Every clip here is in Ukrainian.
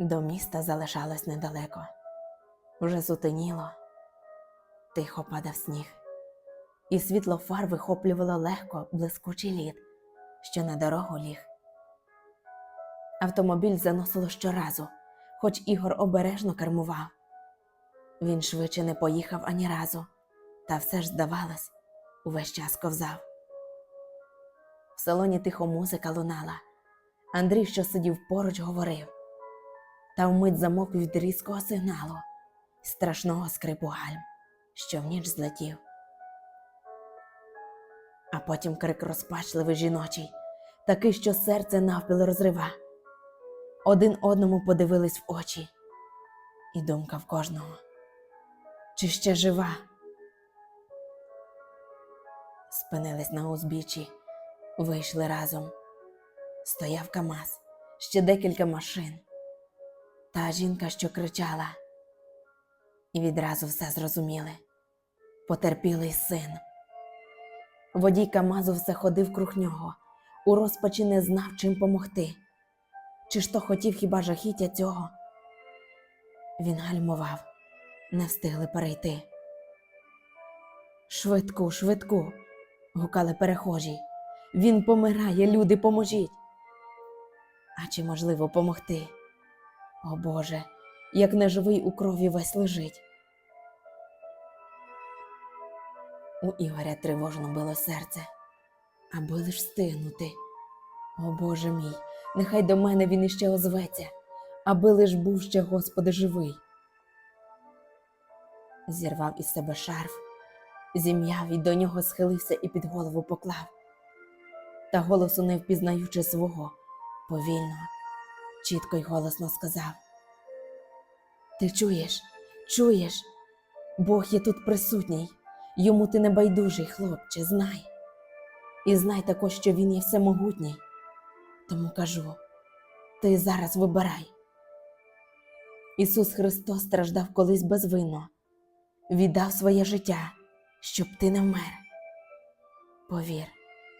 До міста залишалось недалеко. Вже сутеніло, тихо падав сніг, і світло фар вихоплювало легко блискучий лід, що на дорогу ліг. Автомобіль заносило щоразу, хоч Ігор обережно кермував. Він швидше не поїхав ані разу, та все ж, здавалось, увесь час ковзав. В салоні тихо музика лунала. Андрій, що сидів поруч, говорив та вмить замок від різкого сигналу, страшного скрипу гальм, що в ніч злетів. А потім крик розпачливий жіночий, такий, що серце навпіл розрива. Один одному подивились в очі, і думка в кожного. Чи ще жива? Спинились на узбіччі, вийшли разом. Стояв КАМАЗ, ще декілька машин та жінка, що кричала, і відразу все зрозуміли потерпілий син. Водій Камазу все ходив круг нього, у розпачі не знав, чим помогти. Чи ж то хотів хіба жахіття цього? Він гальмував, не встигли перейти. Швидку, швидку, гукали перехожі. Він помирає, люди, поможіть. А чи можливо помогти? О Боже, як неживий у крові весь лежить. У Ігоря тривожно било серце, аби лиш встигнути. О Боже мій, нехай до мене він іще озветься, аби лиш був ще Господи живий. Зірвав із себе шарф, зім'яв і до нього схилився і під голову поклав. Та голосу не впізнаючи свого, повільно чітко й голосно сказав: Ти чуєш, чуєш? Бог є тут присутній, йому ти не байдужий, хлопче, знай. І знай також, що він є всемогутній. Тому кажу: ти зараз вибирай. Ісус Христос страждав колись безвинно, віддав своє життя, щоб ти не вмер. Повір,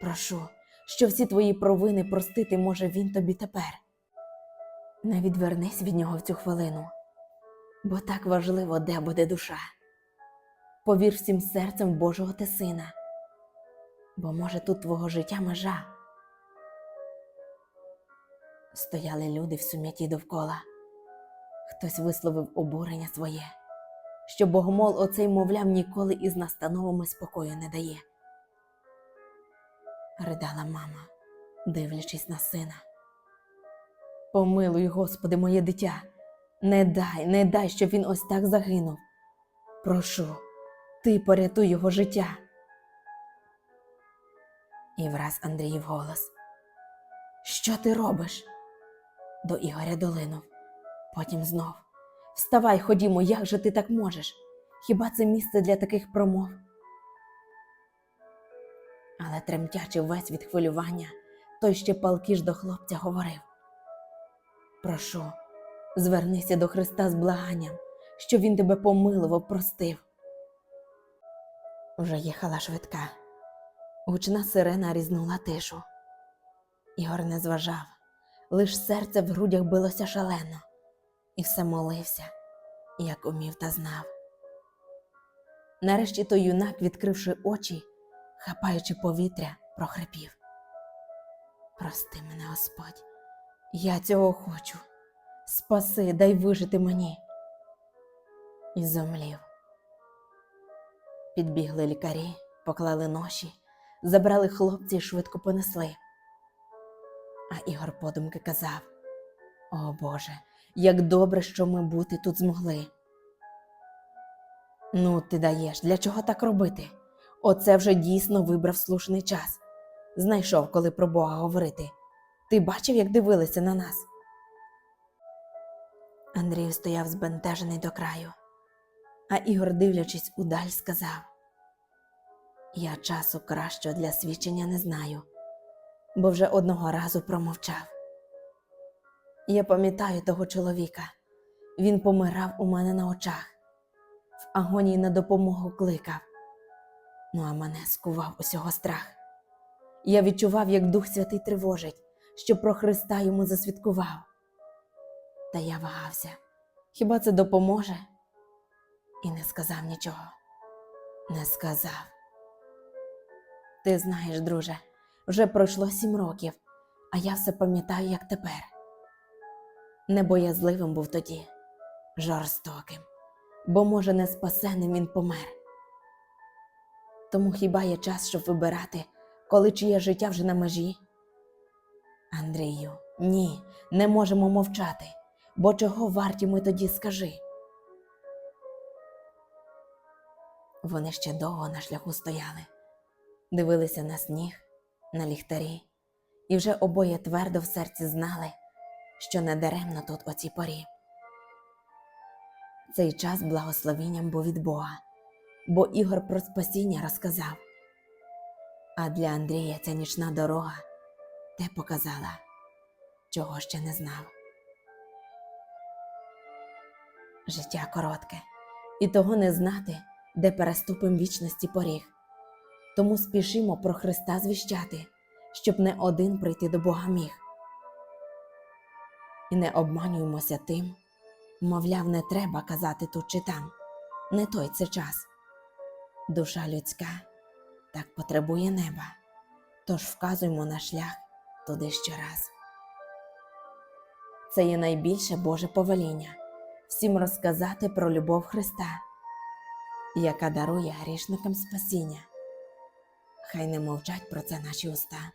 прошу, що всі твої провини простити може Він тобі тепер. Не відвернись від нього в цю хвилину, бо так важливо, де буде душа. Повір всім серцем Божого ти сина, бо може тут твого життя межа. Стояли люди в сум'яті довкола, хтось висловив обурення своє, що богомол оцей, мовляв, ніколи із настановами спокою не дає. Ридала мама, дивлячись на сина. Помилуй, Господи, моє дитя, не дай, не дай, щоб він ось так загинув. Прошу, ти порятуй його життя. І враз Андріїв голос. Що ти робиш? До Ігоря долинув. Потім знов. Вставай, ходімо, як же ти так можеш? Хіба це місце для таких промов? Але тремтячи весь від хвилювання, той ще палкіш до хлопця говорив. Прошу, звернися до Христа з благанням, що Він тебе помилував, простив. Уже їхала швидка. Гучна сирена різнула тишу. Ігор не зважав, лиш серце в грудях билося шалено, і все молився, як умів та знав. Нарешті той юнак, відкривши очі, хапаючи повітря, прохрипів. Прости мене, Господь. Я цього хочу. Спаси, дай вижити мені. І зомлів. Підбігли лікарі, поклали ноші, забрали хлопці і швидко понесли. А Ігор подумки казав: О Боже, як добре, що ми бути тут змогли. Ну, ти даєш, для чого так робити? Оце вже дійсно вибрав слушний час. Знайшов, коли про Бога говорити. Ти бачив, як дивилися на нас? Андрій стояв збентежений до краю, а Ігор, дивлячись удаль, сказав: Я часу кращого для свідчення не знаю, бо вже одного разу промовчав. Я пам'ятаю того чоловіка. Він помирав у мене на очах, в агонії на допомогу кликав. Ну а мене скував усього страх. Я відчував, як Дух Святий тривожить, що про Христа йому засвідкував. Та я вагався. Хіба це допоможе? І не сказав нічого. Не сказав. Ти знаєш, друже, вже пройшло сім років, а я все пам'ятаю, як тепер. Небоязливим був тоді, жорстоким, бо, може, не спасенним він помер. Тому хіба є час, щоб вибирати, коли чиє життя вже на межі? Андрію, ні, не можемо мовчати, бо чого варті ми тоді скажи. Вони ще довго на шляху стояли, дивилися на сніг, на ліхтарі, і вже обоє твердо в серці знали, що не даремно тут о цій порі. Цей час благословінням був від Бога, бо Ігор про спасіння розказав. А для Андрія ця нічна дорога те показала, чого ще не знав. Життя коротке, і того не знати, де переступим вічності поріг. Тому спішимо про Христа звіщати, щоб не один прийти до Бога міг. І не обманюємося тим, мовляв, не треба казати тут чи там, не той це час. Душа людська так потребує неба, тож вказуємо на шлях туди щораз. Це є найбільше Боже повеління всім розказати про любов Христа, яка дарує грішникам спасіння. Хай не мовчать про це наші уста.